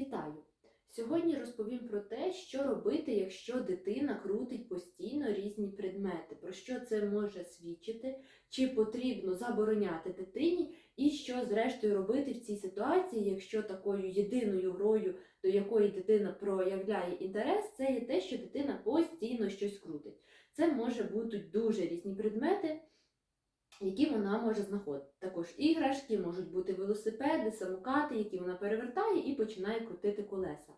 Вітаю! Сьогодні розповім про те, що робити, якщо дитина крутить постійно різні предмети, про що це може свідчити, чи потрібно забороняти дитині, і що зрештою робити в цій ситуації, якщо такою єдиною грою, до якої дитина проявляє інтерес, це є те, що дитина постійно щось крутить. Це може бути дуже різні предмети які вона може знаходити. Також іграшки, можуть бути велосипеди, самокати, які вона перевертає і починає крутити колеса.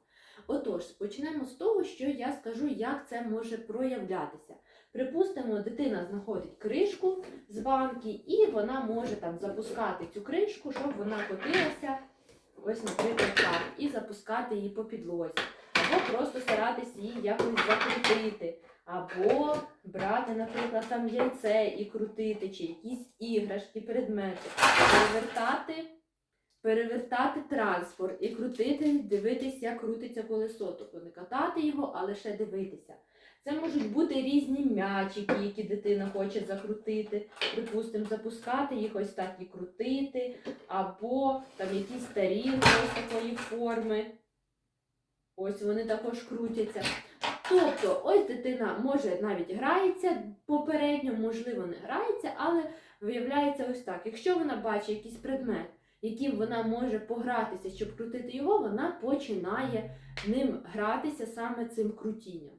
Отож, почнемо з того, що я скажу, як це може проявлятися. Припустимо, дитина знаходить кришку з банки, і вона може там запускати цю кришку, щоб вона котилася, ось, наприклад, так, і запускати її по підлозі. Або просто старатись її якось закрутити. Або брати, наприклад, там яйце і крутити, чи якісь іграшки, предмети, перевертати, перевертати транспорт і крутити, дивитися, як крутиться колесо. Тобто не катати його, а лише дивитися. Це можуть бути різні м'ячики, які дитина хоче закрутити, припустимо, запускати їх ось так і крутити, або там якісь тарілки ось такої форми. Ось вони також крутяться. Тобто, дитина може навіть грається попередньо, можливо, не грається, але виявляється ось так. Якщо вона бачить якийсь предмет, яким вона може погратися, щоб крутити його, вона починає ним гратися саме цим крутінням.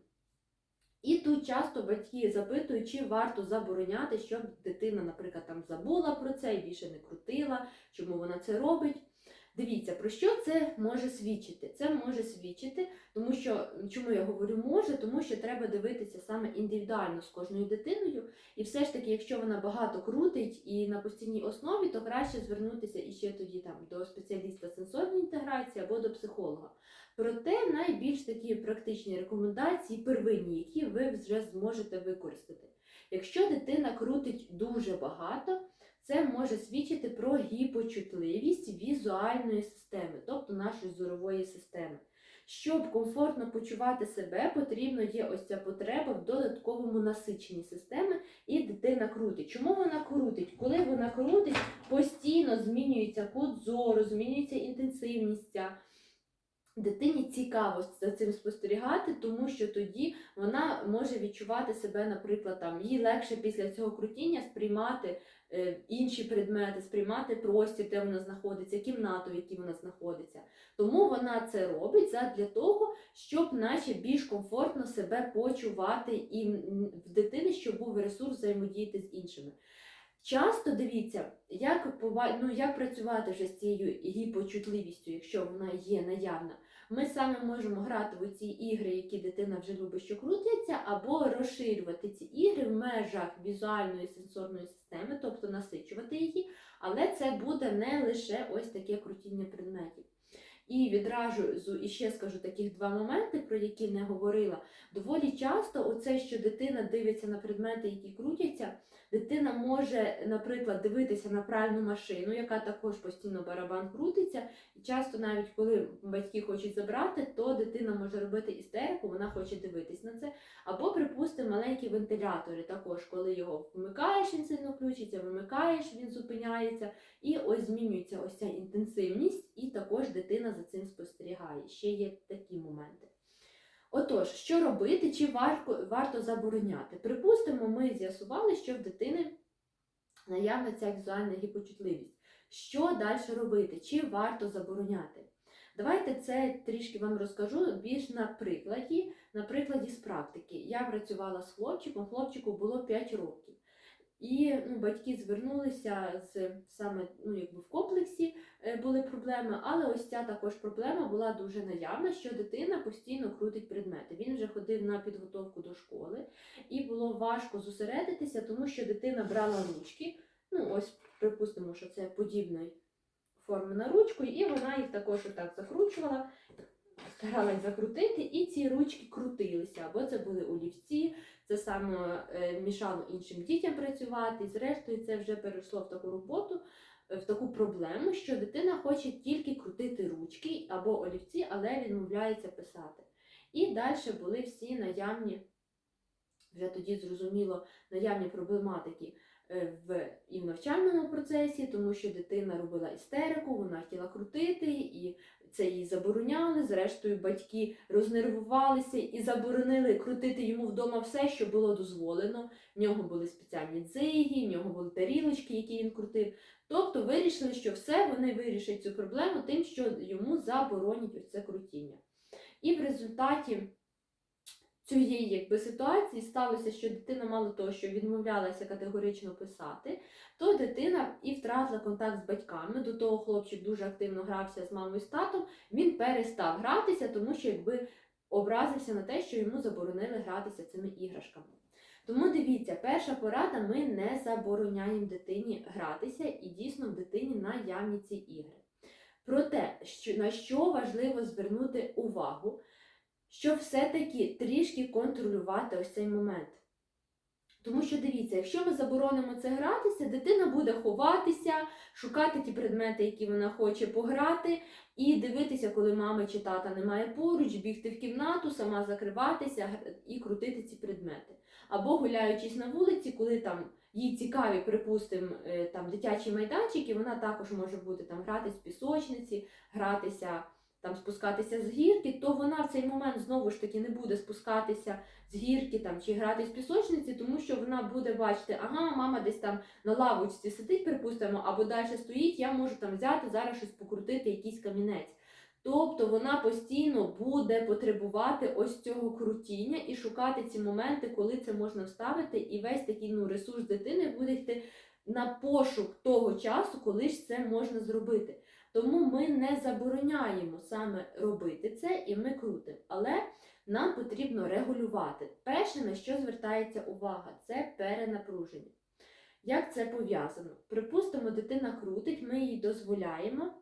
І тут часто батьки запитують, чи варто забороняти, щоб дитина, наприклад, там забула про це і більше не крутила, чому вона це робить. Дивіться, про що це може свідчити? Це може свідчити, тому що чому я говорю може, тому що треба дивитися саме індивідуально з кожною дитиною. І все ж таки, якщо вона багато крутить і на постійній основі, то краще звернутися іще тоді там до спеціаліста сенсорної інтеграції або до психолога. Проте найбільш такі практичні рекомендації, первинні, які ви вже зможете використати. Якщо дитина крутить дуже багато, це може свідчити про гіпочутливість візуальної системи, тобто нашої зорової системи. Щоб комфортно почувати себе, потрібно є ось ця потреба в додатковому насиченні системи, і дитина крутить. Чому вона крутить? Коли вона крутить, постійно змінюється кут зору, змінюється інтенсивність. Дитині цікаво за цим спостерігати, тому що тоді вона може відчувати себе, наприклад, там їй легше після цього крутіння сприймати е, інші предмети, сприймати простір, де вона знаходиться, кімнату, в якій вона знаходиться. Тому вона це робить для того, щоб наче більш комфортно себе почувати і в дитини, щоб був ресурс взаємодіяти з іншими. Часто дивіться, як ну, як працювати вже з цією гіпочутливістю, якщо вона є наявна. Ми саме можемо грати в ці ігри, які дитина вже любить, що крутяться, або розширювати ці ігри в межах візуальної сенсорної системи, тобто насичувати її, але це буде не лише ось таке крутіння предметів. І відразу і ще скажу таких два моменти, про які не говорила. Доволі часто, оце, що дитина дивиться на предмети, які крутяться, дитина може, наприклад, дивитися на пральну машину, яка також постійно барабан крутиться. І часто, навіть коли батьки хочуть забрати, то дитина може робити істерику, вона хоче дивитись на це. Або, припустимо, маленькі вентилятори, також, коли його вмикаєш, він сильно включиться, вимикаєш, він зупиняється. І ось змінюється ось ця інтенсивність, і також дитина за цим спостерігає. Ще є такі моменти. Отож, що робити, чи варто, варто забороняти? Припустимо, ми з'ясували, що в дитини наявна ця візуальна гіпочутливість. Що далі робити? Чи варто забороняти? Давайте це трішки вам розкажу більш на прикладі, на прикладі з практики. Я працювала з хлопчиком, хлопчику було 5 років. І ну, батьки звернулися з саме ну, якби в комплексі е, були проблеми, але ось ця також проблема була дуже наявна, що дитина постійно крутить предмети. Він вже ходив на підготовку до школи, і було важко зосередитися, тому що дитина брала ручки. Ну, ось припустимо, що це подібної форми на ручку, і вона їх також отак закручувала, старалась закрутити, і ці ручки крутилися. Або це були олівці, це саме е, мішало іншим дітям працювати. І зрештою, це вже перейшло в таку роботу, е, в таку проблему, що дитина хоче тільки крутити ручки або олівці, але відмовляється писати. І далі були всі наявні, вже тоді зрозуміло, наявні проблематики е, в і в навчальному процесі, тому що дитина робила істерику, вона хотіла крутити, і це їй забороняли. Зрештою, батьки рознервувалися і заборонили крутити йому вдома все, що було дозволено. В нього були спеціальні дзиги, в нього були тарілочки, які він крутив. Тобто вирішили, що все вони вирішать цю проблему тим, що йому заборонять це крутіння. І в результаті цієї якби, ситуації сталося, що дитина мало того, що відмовлялася категорично писати, то дитина і втратила контакт з батьками. До того хлопчик дуже активно грався з мамою з татом. Він перестав гратися, тому що якби образився на те, що йому заборонили гратися цими іграшками. Тому дивіться, перша порада: ми не забороняємо дитині гратися і дійсно в дитині наявні ці ігри. Проте, на що важливо звернути увагу, щоб все-таки трішки контролювати ось цей момент. Тому що дивіться, якщо ми заборонимо це гратися, дитина буде ховатися, шукати ті предмети, які вона хоче пограти, і дивитися, коли мами чи тата немає поруч, бігти в кімнату, сама закриватися і крутити ці предмети. Або гуляючись на вулиці, коли там їй цікаві, припустимо, е, там дитячі майданчики, вона також може бути там гратись в пісочниці, гратися там спускатися з гірки, то вона в цей момент знову ж таки не буде спускатися з гірки там чи грати з пісочниці, тому що вона буде бачити, ага, мама десь там на лавочці сидить, припустимо, або далі стоїть, я можу там взяти зараз щось покрутити, якийсь камінець. Тобто вона постійно буде потребувати ось цього крутіння і шукати ці моменти, коли це можна вставити, і весь такий ну, ресурс дитини буде йти на пошук того часу, коли ж це можна зробити. Тому ми не забороняємо саме робити це, і ми крутимо. Але нам потрібно регулювати. Перше, на що звертається увага, це перенапруження. Як це пов'язано? Припустимо, дитина крутить, ми їй дозволяємо,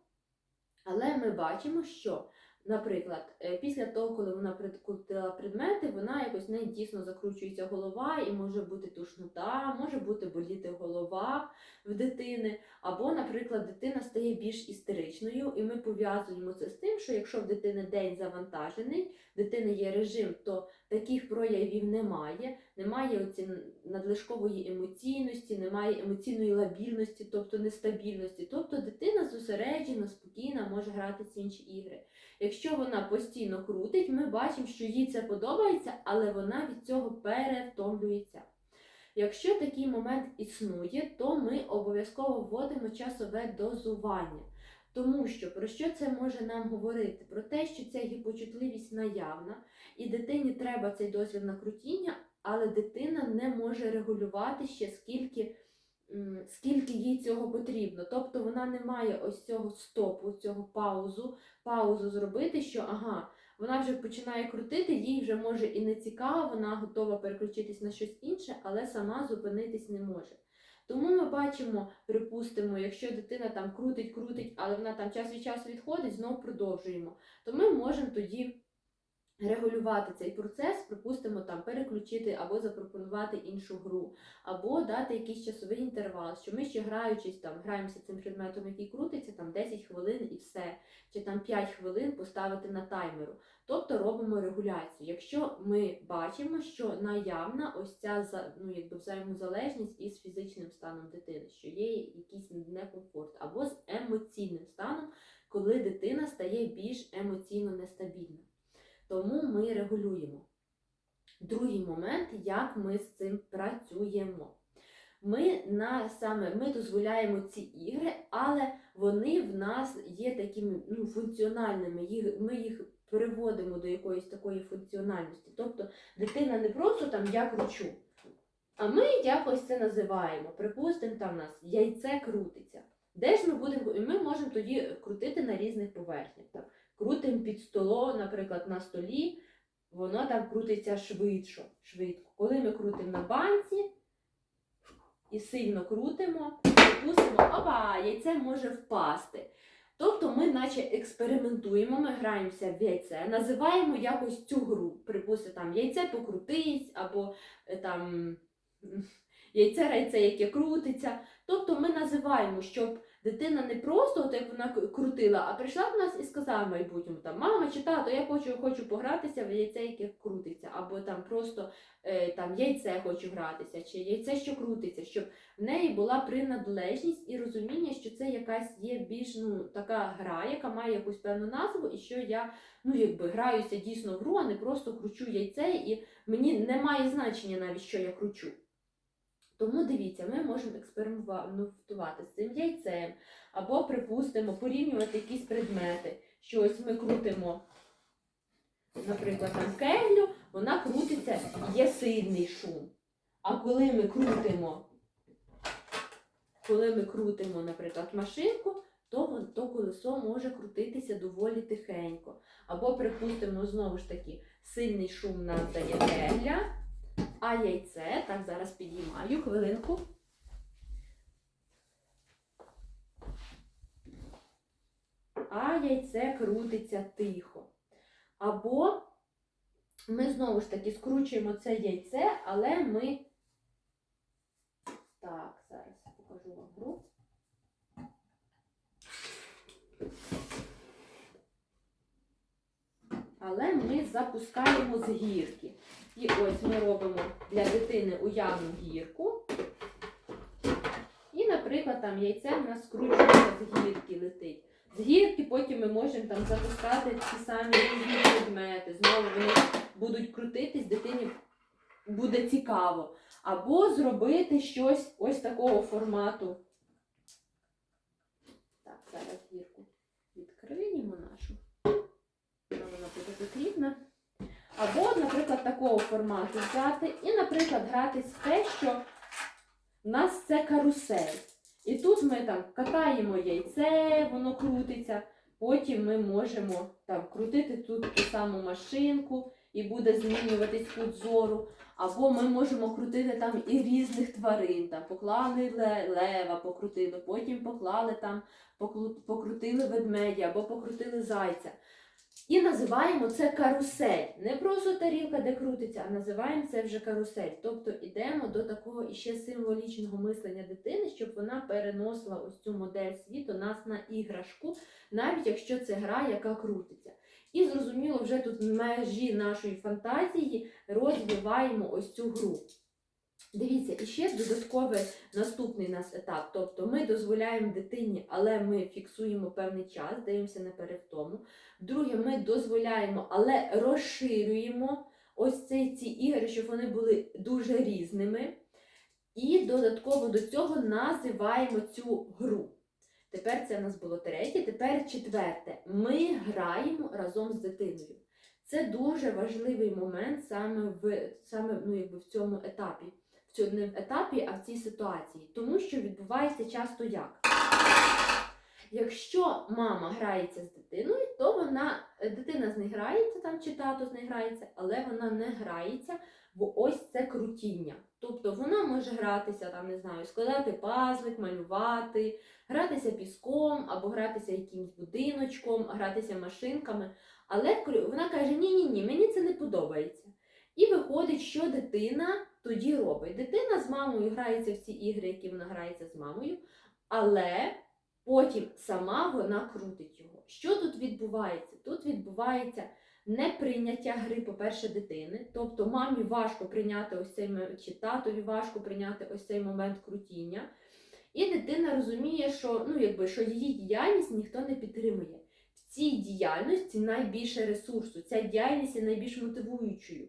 але ми бачимо, що, наприклад, е, після того, коли вона прикрутила предмети, вона якось в неї дійсно закручується голова, і може бути тушнота, може бути боліти голова в дитини. Або, наприклад, дитина стає більш істеричною, і ми пов'язуємо це з тим, що якщо в дитини день завантажений, дитини є режим, то таких проявів немає, немає оці надлишкової емоційності, немає емоційної лабільності, тобто нестабільності. Тобто дитина зосереджена, спокійна, може грати в інші ігри. Якщо вона постійно крутить, ми бачимо, що їй це подобається, але вона від цього перевтомлюється. Якщо такий момент існує, то ми обов'язково вводимо часове дозування. Тому що про що це може нам говорити? Про те, що ця гіпочутливість наявна, і дитині треба цей дозвіл на крутіння, але дитина не може регулювати ще скільки, скільки їй цього потрібно. Тобто вона не має ось цього стопу, цього паузу, паузу зробити, що ага, вона вже починає крутити, їй вже може і не цікаво, вона готова переключитись на щось інше, але сама зупинитись не може. Тому ми бачимо, припустимо, якщо дитина там крутить, крутить, але вона там час від часу відходить, знову продовжуємо, то ми можемо тоді регулювати цей процес, припустимо, там переключити або запропонувати іншу гру, або дати якийсь часовий інтервал, що ми ще граючись, там граємося цим предметом, який крутиться, там 10 хвилин і все, чи там 5 хвилин поставити на таймеру. Тобто робимо регуляцію. Якщо ми бачимо, що наявна ось ця ну, якби взаємозалежність із фізичним станом дитини, що є якийсь некомфорт, або з емоційним станом, коли дитина стає більш емоційно нестабільна. Тому ми регулюємо. Другий момент, як ми з цим працюємо. Ми на саме ми дозволяємо ці ігри, але вони в нас є такими ну, функціональними. Ми їх переводимо до якоїсь такої функціональності. Тобто дитина не просто там я кручу, а ми якось це називаємо. Припустимо, там у нас яйце крутиться. Де ж ми будемо? І ми можемо тоді крутити на різних поверхнях. Там. Крутимо під столом, наприклад, на столі, воно там крутиться швидко. швидко. Коли ми крутимо на банці і сильно крутимо, припустимо, опа, яйце може впасти. Тобто ми наче експериментуємо, ми граємося в яйце, називаємо якось цю гру. Припустимо, там яйце покрутись, або е, там яйце райце, яке крутиться. Тобто ми називаємо, щоб дитина не просто, от як вона крутила, а прийшла до нас і сказала майбутньому там мама чи тато, я хочу, хочу погратися в яйце, яке крутиться, або там просто е, там яйце хочу гратися, чи яйце, що крутиться, щоб в неї була приналежність і розуміння, що це якась є більш ну, така гра, яка має якусь певну назву, і що я ну, якби граюся дійсно в гру, а не просто кручу яйце, і мені немає значення навіть, що я кручу. Тому дивіться, ми можемо експериментувати з цим яйцем, або, припустимо, порівнювати якісь предмети. Що ось ми крутимо, наприклад, там кеглю, вона крутиться, є сильний шум. А коли ми крутимо, коли ми крутимо, наприклад, машинку, то, то колесо може крутитися доволі тихенько. Або, припустимо, знову ж таки, сильний шум нам дає кегля, а яйце, так, зараз підіймаю хвилинку. А яйце крутиться тихо. Або ми знову ж таки скручуємо це яйце, але ми. Так, зараз покажу вам гру. Але ми запускаємо з гірки. І ось ми робимо для дитини уявну гірку. І, наприклад, там яйце в нас скручується з гірки летить. З гірки потім ми можемо там запускати ті самі різні предмети. Знову вони будуть крутитись, дитині буде цікаво. Або зробити щось ось такого формату. Так, зараз гірку відкриємо нашу. Вона буде потрібна. Або, наприклад, такого формату взяти і, наприклад, гратись в те, що в нас це карусель. І тут ми там катаємо яйце, воно крутиться. Потім ми можемо там крутити тут ту саму машинку і буде змінюватись кут зору. Або ми можемо крутити там і різних тварин. Там поклали лева, покрутили, потім поклали там, покрутили ведмедя або покрутили зайця. І називаємо це карусель. Не просто тарілка, де крутиться, а називаємо це вже карусель. Тобто йдемо до такого іще символічного мислення дитини, щоб вона переносила ось цю модель світу нас на іграшку, навіть якщо це гра, яка крутиться. І зрозуміло, вже тут в межі нашої фантазії розвиваємо ось цю гру. Дивіться, і ще додатковий наступний нас етап. Тобто ми дозволяємо дитині, але ми фіксуємо певний час, дивимося на перевтому. Друге, ми дозволяємо, але розширюємо ось ці, ці ігри, щоб вони були дуже різними. І додатково до цього називаємо цю гру. Тепер це у нас було третє, тепер четверте. Ми граємо разом з дитиною. Це дуже важливий момент саме в, саме, ну, якби в цьому етапі. Цьому не в етапі, а в цій ситуації. Тому що відбувається часто як? Якщо мама грається з дитиною, то вона, дитина з нею грається там чи тато з нею грається, але вона не грається в ось це крутіння. Тобто вона може гратися, там, не знаю, складати пазлик, малювати, гратися піском або гратися якимсь будиночком, гратися машинками. Але вона каже: ні-ні ні, мені це не подобається. І виходить, що дитина тоді робить. Дитина з мамою грається в ці ігри, які вона грається з мамою, але потім сама вона крутить його. Що тут відбувається? Тут відбувається неприйняття гри, по-перше, дитини. Тобто мамі важко прийняти ось цей мо- чи татові важко прийняти ось цей момент крутіння. І дитина розуміє, що, ну, якби, що її діяльність ніхто не підтримує. В цій діяльності найбільше ресурсу, ця діяльність є найбільш мотивуючою.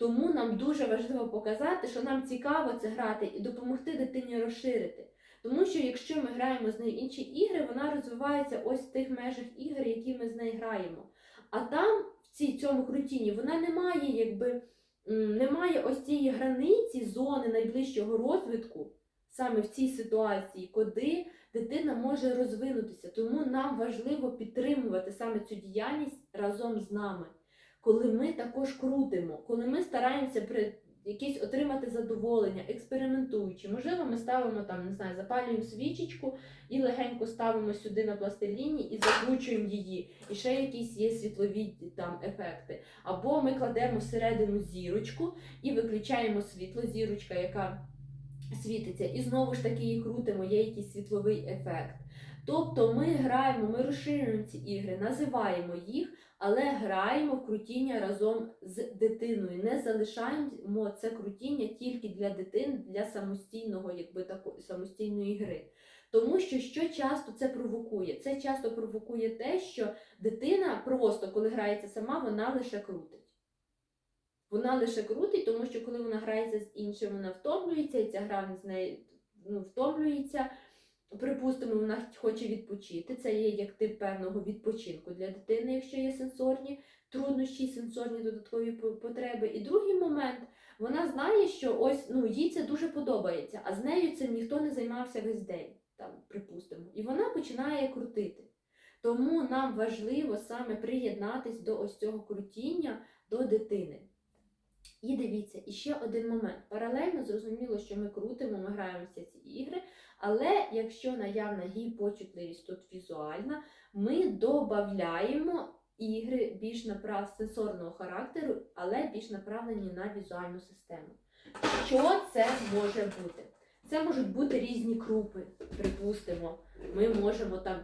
Тому нам дуже важливо показати, що нам цікаво це грати і допомогти дитині розширити. Тому що якщо ми граємо з нею інші ігри, вона розвивається ось в тих межах ігор, які ми з нею граємо. А там, в цій цьому крутінні, вона не має, якби, немає ось цієї границі, зони найближчого розвитку, саме в цій ситуації, куди дитина може розвинутися. Тому нам важливо підтримувати саме цю діяльність разом з нами, коли ми також крутимо, коли ми стараємося при якесь отримати задоволення, експериментуючи. Можливо, ми ставимо там, не знаю, запалюємо свічечку і легенько ставимо сюди на пластиліні і закручуємо її. І ще якісь є світлові там ефекти. Або ми кладемо всередину зірочку і виключаємо світло, зірочка, яка світиться, і знову ж таки її крутимо, є якийсь світловий ефект. Тобто ми граємо, ми розширюємо ці ігри, називаємо їх, але граємо в крутіння разом з дитиною. Не залишаємо це крутіння тільки для дитини, для самостійного, якби такої самостійної гри. Тому що що часто це провокує? Це часто провокує те, що дитина просто, коли грається сама, вона лише крутить. Вона лише крутить, тому що коли вона грається з іншим, вона втомлюється, і ця гра з нею ну, втомлюється. Припустимо, вона хоче відпочити. Це є як тип певного відпочинку для дитини, якщо є сенсорні труднощі, сенсорні додаткові потреби. І другий момент, вона знає, що ось ну їй це дуже подобається, а з нею цим ніхто не займався весь день, там, припустимо. І вона починає крутити. Тому нам важливо саме приєднатись до ось цього крутіння до дитини. І дивіться, і ще один момент. Паралельно зрозуміло, що ми крутимо, ми граємо всі ці ігри, але якщо наявна гіпочутливість тут візуальна, ми додаємо ігри більш направ... сенсорного характеру, але більш направлені на візуальну систему. Що це може бути? Це можуть бути різні крупи, припустимо. Ми можемо там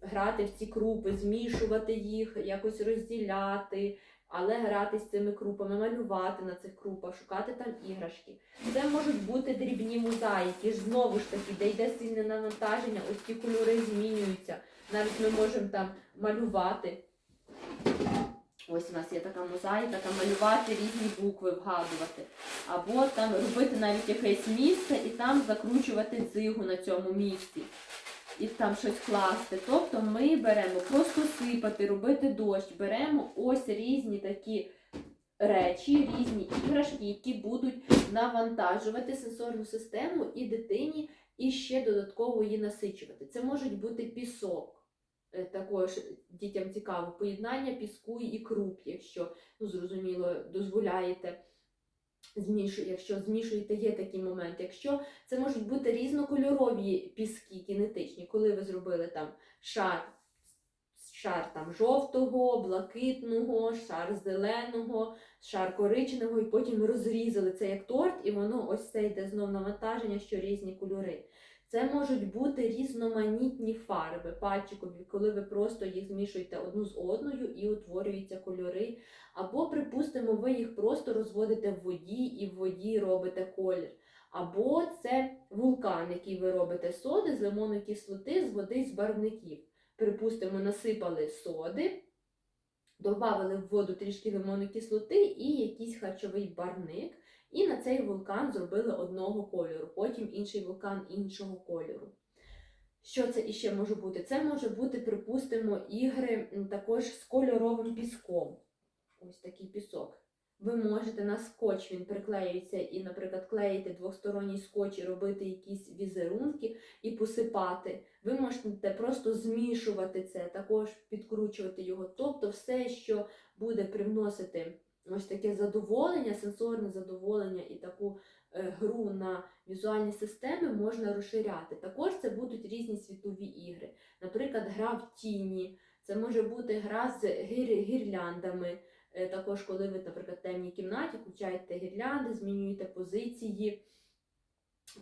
грати в ці крупи, змішувати їх, якось розділяти, але грати з цими крупами, малювати на цих крупах, шукати там іграшки. Це можуть бути дрібні мозаїки, знову ж таки, де йде сильне навантаження, ось ті кольори змінюються. Навіть ми можемо там малювати. Ось у нас є така мозаїка, там малювати різні букви, вгадувати. Або там робити навіть якесь місце і там закручувати дзигу на цьому місці. І там щось класти. Тобто ми беремо просто сипати, робити дощ, беремо ось різні такі речі, різні іграшки, які будуть навантажувати сенсорну систему і дитині, і ще додатково її насичувати. Це можуть бути пісок. Е, Також дітям цікаво поєднання піску і круп, якщо ну зрозуміло дозволяєте. Змішу, якщо змішуєте, є такий момент. Якщо це можуть бути різнокольорові піски кінетичні, коли ви зробили там шар, шар там жовтого, блакитного, шар зеленого, шар коричневого, і потім розрізали це як торт, і воно ось це йде знов навантаження, що різні кольори. Це можуть бути різноманітні фарби пальчикові, коли ви просто їх змішуєте одну з одною і утворюються кольори. Або, припустимо, ви їх просто розводите в воді і в воді робите колір. Або це вулкан, який ви робите соди, з лимонної кислоти, з води, з барвників. Припустимо, насипали соди, додали в воду трішки лимонної кислоти і якийсь харчовий барвник. І на цей вулкан зробили одного кольору, потім інший вулкан іншого кольору. Що це іще може бути? Це може бути, припустимо, ігри також з кольоровим піском. Ось такий пісок. Ви можете на скотч, він приклеюється і, наприклад, клеїти двосторонній скотч і робити якісь візерунки і посипати. Ви можете просто змішувати це, також підкручувати його. Тобто все, що буде привносити ось таке задоволення, сенсорне задоволення і таку е, гру на візуальні системи можна розширяти. Також це будуть різні світові ігри. Наприклад, гра в тіні, це може бути гра з гір- гірляндами. Е, Також, коли ви, наприклад, в темній кімнаті включаєте гірлянди, змінюєте позиції.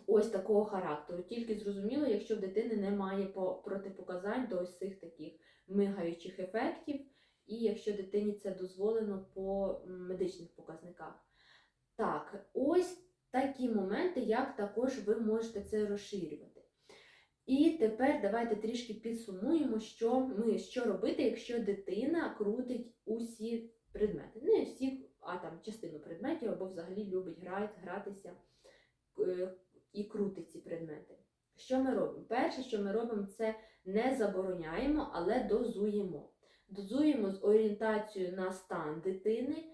Ось такого характеру. Тільки зрозуміло, якщо в дитини немає протипоказань до ось цих таких мигаючих ефектів, і якщо дитині це дозволено по медичних показниках. Так, ось такі моменти, як також ви можете це розширювати. І тепер давайте трішки підсумуємо, що ми що робити, якщо дитина крутить усі предмети. Не всі, а там частину предметів або взагалі любить грати, гратися е, і крутить ці предмети. Що ми робимо? Перше, що ми робимо, це не забороняємо, але дозуємо. Дозуємо з орієнтацією на стан дитини.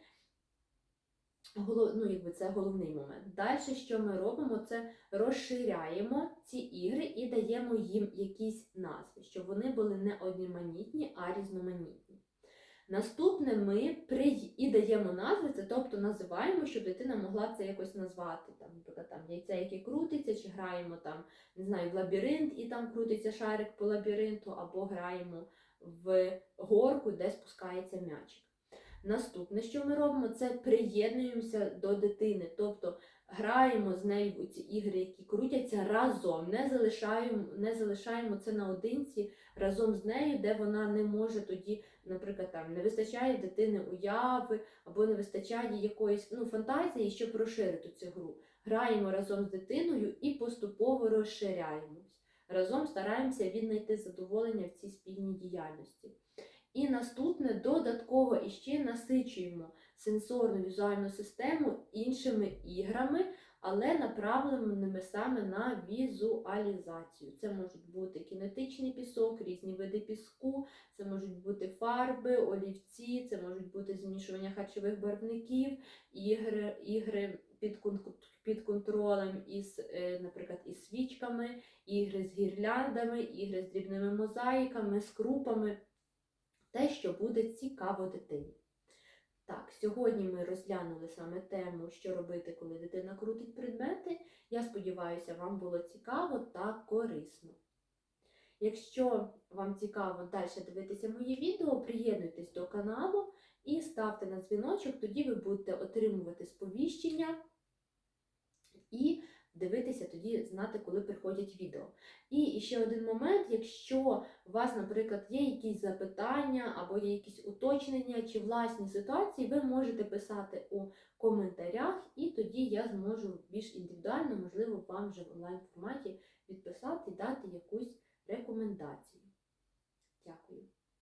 Ну, якби це головний момент. Далі, що ми робимо, це розширяємо ці ігри і даємо їм якісь назви, щоб вони були не одноманітні, а різноманітні. Наступне ми при... і даємо назви, це тобто називаємо, щоб дитина могла це якось назвати. Там, наприклад, там яйце, яке крутиться, чи граємо там, не знаю, в лабіринт і там крутиться шарик по лабіринту, або граємо в горку, де спускається м'ячик. Наступне, що ми робимо, це приєднуємося до дитини, тобто граємо з нею у ці ігри, які крутяться разом, не залишаємо, не залишаємо це наодинці разом з нею, де вона не може тоді, наприклад, там не вистачає дитини уяви або не вистачає якоїсь ну, фантазії, щоб розширити цю гру. Граємо разом з дитиною і поступово розширяємось. Разом стараємося віднайти задоволення в цій спільній діяльності. І наступне додатково іще насичуємо сенсорну візуальну систему іншими іграми, але направленими саме на візуалізацію. Це можуть бути кінетичний пісок, різні види піску, це можуть бути фарби, олівці, це можуть бути змішування харчових барвників, ігри, ігри під, під контролем із, е, наприклад, із свічками, ігри з гірляндами, ігри з дрібними мозаїками, з крупами. Те, що буде цікаво дитині. Так, сьогодні ми розглянули саме тему, що робити, коли дитина крутить предмети. Я сподіваюся, вам було цікаво та корисно. Якщо вам цікаво далі дивитися мої відео, приєднуйтесь до каналу і ставте на дзвіночок, тоді ви будете отримувати сповіщення і дивитися тоді, знати, коли приходять відео. І ще один момент, якщо у вас, наприклад, є якісь запитання або є якісь уточнення чи власні ситуації, ви можете писати у коментарях, і тоді я зможу більш індивідуально, можливо, вам вже в онлайн форматі відписати і дати якусь рекомендацію.